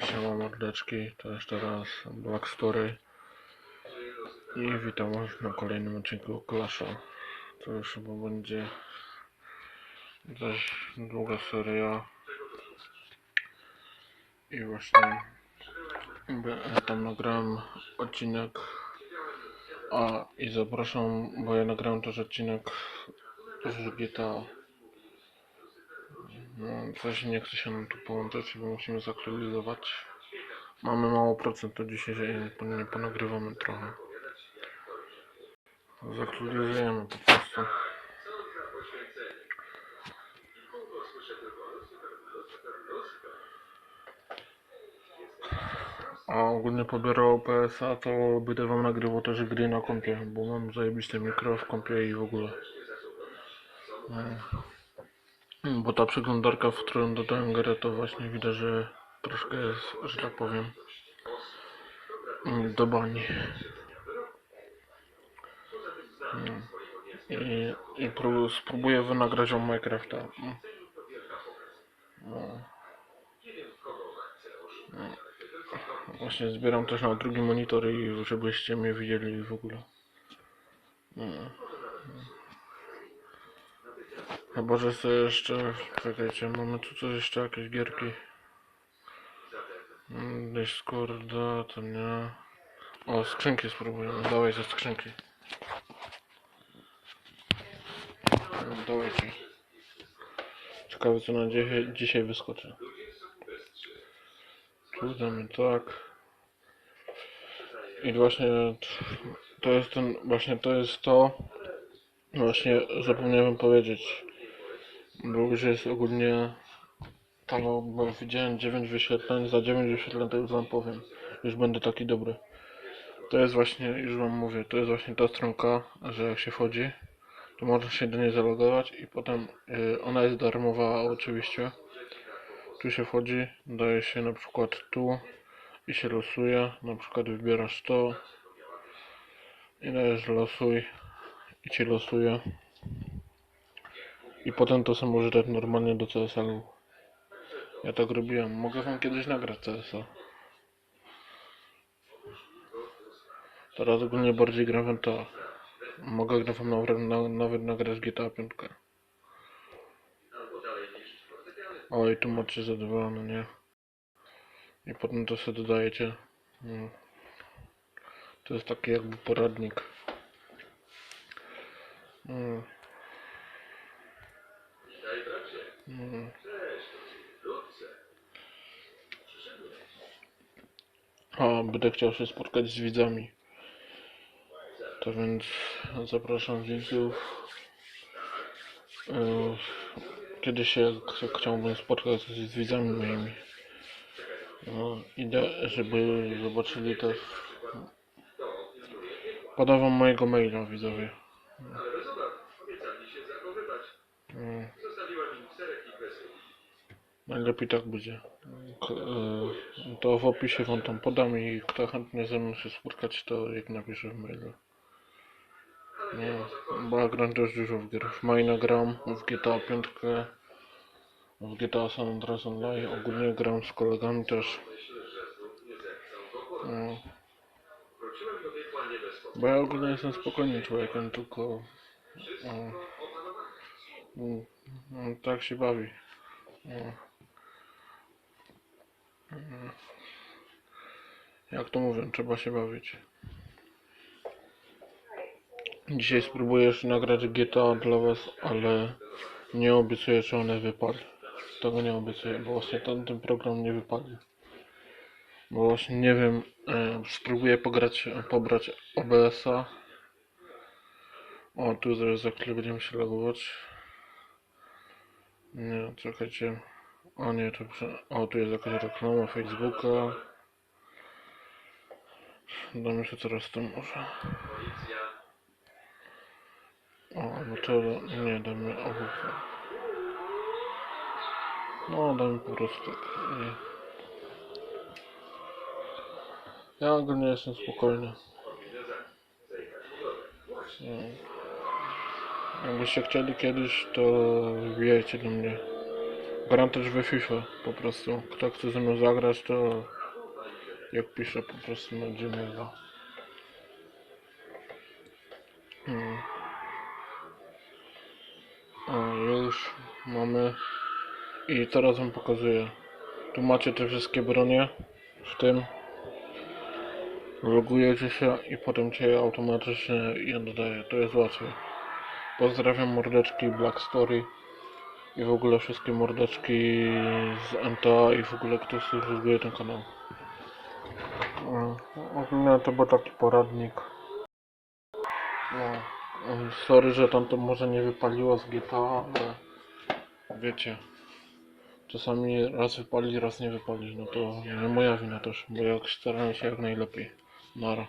Siema mordeczki, to jeszcze raz Black Story. I witam was na kolejnym odcinku Clasha. To już chyba będzie dość długa seria. I właśnie by- tam nagrałem odcinek a i zapraszam, bo ja nagrałem też odcinek z GTA no, coś nie chce się nam tu połączyć, bo musimy zaktualizować. Mamy mało procent, to dzisiaj po- nie ponagrywamy trochę. Zaktualizujemy po prostu. A ogólnie pobierał PSA, to będę wam nagrywał też gry na kompie, bo mam zajebiste mikro w kompie i w ogóle. No. Mm, Bo ta przeglądarka, w którą dodałem grę, to właśnie widać, że troszkę jest, że tak powiem, do bani. Mm. I, i pró- spróbuję wynagrać o Minecrafta. Mm. No. No. Właśnie zbieram też na drugi monitor i żebyście mnie widzieli w ogóle. Mm. Chyba, że sobie jeszcze... Czekajcie, mamy tu coś jeszcze, jakieś gierki. Mm, Discorda, to nie... O, skrzynki spróbujemy. Dawaj ze skrzynki. Dawajcie. Ciekawe co na dzisiaj, dzisiaj wyskoczy. Tu damy tak. I właśnie to jest ten, właśnie to jest to, właśnie zapomniałem powiedzieć. Bo już jest ogólnie tam bo widziałem 9 wyświetleń, za 9 wyświetleń to już wam powiem. Już będę taki dobry. To jest właśnie, już wam mówię, to jest właśnie ta stronka, że jak się wchodzi, to można się do niej zalogować i potem y, ona jest darmowa oczywiście. Tu się wchodzi, daje się na przykład tu i się losuje, na przykład wybierasz to i dajesz losuj i ci losuje. I potem to sobie może dać normalnie do CSL-u. Ja tak robiłem. Mogę wam kiedyś nagrać CSA. Teraz ogólnie bardziej gram w to. Mogę wam nawet, na, nawet nagrać GTA 5. O i tu macie zadowolone, nie? I potem to sobie dodajecie. No. To jest taki jakby poradnik. Mm. Mm. A, będę chciał się spotkać z widzami. To więc zapraszam widzów. Yy, Kiedyś się ch- chciałbym spotkać z widzami moimi. No, idę, żeby zobaczyli też. Podawam mojego maila widzowie. Mm. Najlepiej tak będzie. E, To w opisie wam tam podam i kto chętnie ze mną się spotkać, to jak napisze w mailu. No, bo ja gram też dużo w gier. W Mine gram, w GTA 5, w GTA San Andreas Online. Ogólnie gram z kolegami też. No. Bo ja ogólnie jestem spokojnym człowiekiem, tylko... No, mm, mm, tak się bawi. No. Mm. Jak to mówią, trzeba się bawić. Dzisiaj spróbuję jeszcze nagrać GTA dla was, ale nie obiecuję, czy one wypali. Tego nie obiecuję, bo właśnie ten, ten program nie wypali. Bo właśnie nie wiem, e, spróbuję pograć, pobrać OBS-a. O, tu zaraz za chwilę będziemy się logować. Nie, czekajcie. O nie, to. O, tu jest jakaś reklama Facebooka. Damy się teraz to może. O, no to nie, damy owoce. No, damy po prostu tak. Ja ogólnie jestem spokojny. Jakbyście chcieli kiedyś, to wbijajcie do mnie. Gram też we FIFA po prostu. Kto chce ze mną zagrać, to jak piszę po prostu na Gmaila. Hmm. Już mamy. I teraz wam pokazuję. Tu macie te wszystkie bronie. W tym. Logujecie się i potem cię automatycznie je dodaje. To jest łatwe. Pozdrawiam mordeczki Black Story i w ogóle wszystkie mordeczki z NTA i w ogóle kto subskrybuje ten kanał. Ogólnie to był taki poradnik. No, sorry, że tam to może nie wypaliło z GTA, ale wiecie. Czasami raz wypali, raz nie wypali. No to nie moja wina też, bo jak starałem się jak najlepiej. Nara.